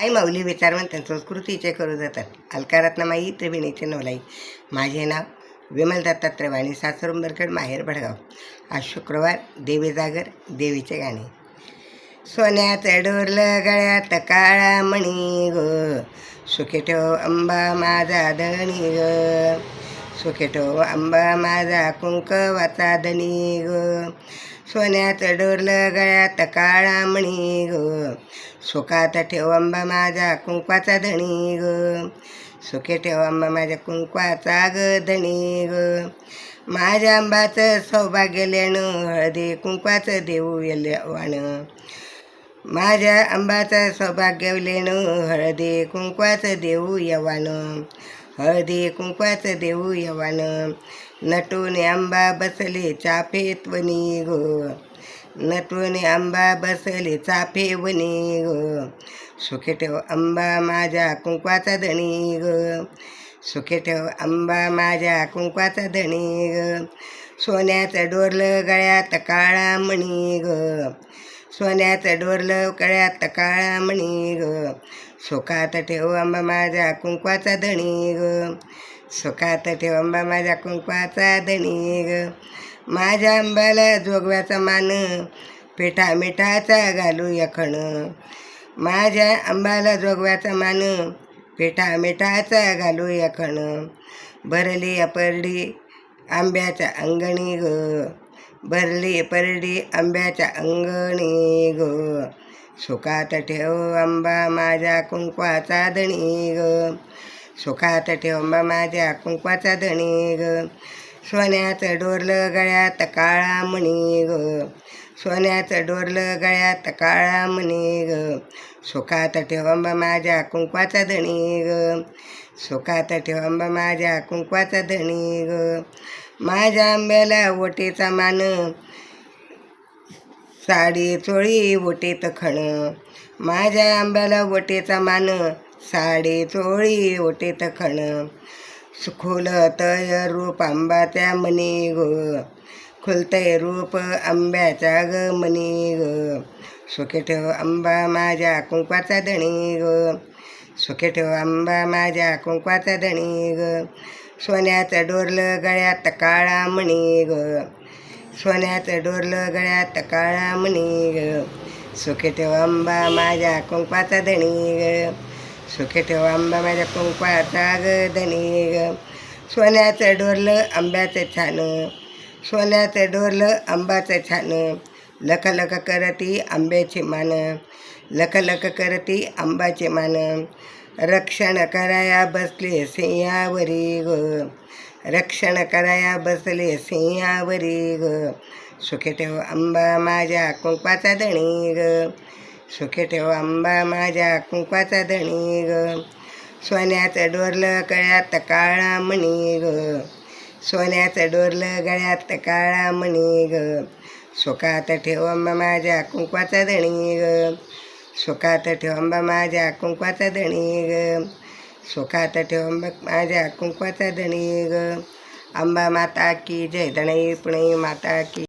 आई माऊली विचारवंत संस्कृतीचे करू जातात. अलकारात्नमाई त्रिवेणीचे नवलाई माझे नाव विमल दत्तात्रय वाणी सासरुंबरकड माहेर भडगाव. आज शुक्रवार देवी जागर देवीचे गाणे. सोन्याचं डोरलं गळ्यात काळा मणी ग. सुखी ठेव अंबा माझा धणी ग. सुखेटो ठेव अंबा माझा कुंकवाचा धनी ग. सोन्याचं डोरलं गळ्यात काळा मणी ग. सुखात ठेव अंबा माझा कुंकवाचा धणी ग. सुखे ठेव अंबा माझ्या कुंकवाचा ग धणी ग. माझ्या आंबाचं सौभाग्य लेणं हळदी कुंकवाचं देऊ वाणं माझ्या आंबाचं सौभाग्य लेणं हळदी कुंकवाचं देऊ यवानं. हळदी कुंकवाचं देऊ यवानं. नटून आंबा बसले चाफेत त्वनी गो. नटून आंबा बसले चाफे वनी गो. सुखे ठेव आंबा माझ्या कुंकवाचा धणी ग. सुखे ठेव आंबा माझ्या कुंकवाचा धणी ग. सोन्याचं डोरलं गळ्यात काळा मणी ग. सोन्याचं डोरलं कळ्यात काळा म्हणी ग. सुखात ठेव आंबा माझ्या कुंकवाचा धणी ग. सुखात ठेव आंबा माझ्या कुंकवाचा धणी ग. माझ्या आंब्याला जोगव्याचा मान पिठा मिठाचा घालू यखण. माझ्या आंबाला जोगव्याचा मान पिठा मिठाचा घालू यखण. भरली परडी आंब्याच्या अंगणी ग. भरली परडी आंब्याच्या अंगणी ग. सुखात ठेव आंबा माझ्या कुंकवाचा धणी ग. सुखात ठेव आंबा माझ्या कुंकवाचा धणी ग. सोन्याचं डोरलं गळ्यात काळा म्हणी ग. सोन्याचं डोरलं गळ्यात काळा म्हणी ग. सुखात ठेव आंबा माझ्या कुंकवाचा धणी ग. सुखात ठेव आंबा माझ्या कुंकवाचा धणी ग. माझ्या आंब्याला वटेचा मान. साडी चोळी वटेत खण. माझ्या आंब्याला वटेचा मान. साडी चोळी ओटीत खण. खुलतय रूप आंब्याच्या मनी ग. खुलतय रूप आंब्याच्या ग मनी ग. सुखे ठेव आंबा माझ्या कुंकवाचा धणी ग. सुखे ठेव आंबा माझ्या कुंकवाचा धणी ग. सोन्याचं डोरलं गळ्यात काळा म्हणी ग. सोन्याचं डोरलं गळ्यात काळा म्हणी ग. सुखे ठेव आंबा माझ्या कुंकवाचा धणी ग. सुखे ठेव आंबा माझ्या कुंकवाचा ग धणी ग. सोन्याचं डोरलं आंब्याचं छान. सोन्याचं डोरलं आंबाचं छान. लख लख करती आंब्याची मान. लख लख करती आंबाचे मान. रक्षण कराया बसले सिंहावरी ग. रक्षण कराया बसले सिंहावरी ग. सुखे ठेव आंबा माझ्या कुंकवाचा धणी ग. सुखे ठेव आंबा माझ्या कुंकवाचा धणी ग. सोन्याचं डोरलं गळ्यात काळा मणी ग. सोन्याचं डोरलं गळ्यात काळा मणी ग. सुखात ठेव अंबा माझ्या कुंकवाचा धणी ग. सुखात ठेवंबा माझ्या कुंकवाचा धणी ग. सुखात ठेवंबा माझ्या कुंकवाचा धणी ग. अंबा माता की जय धणी पुणे माता की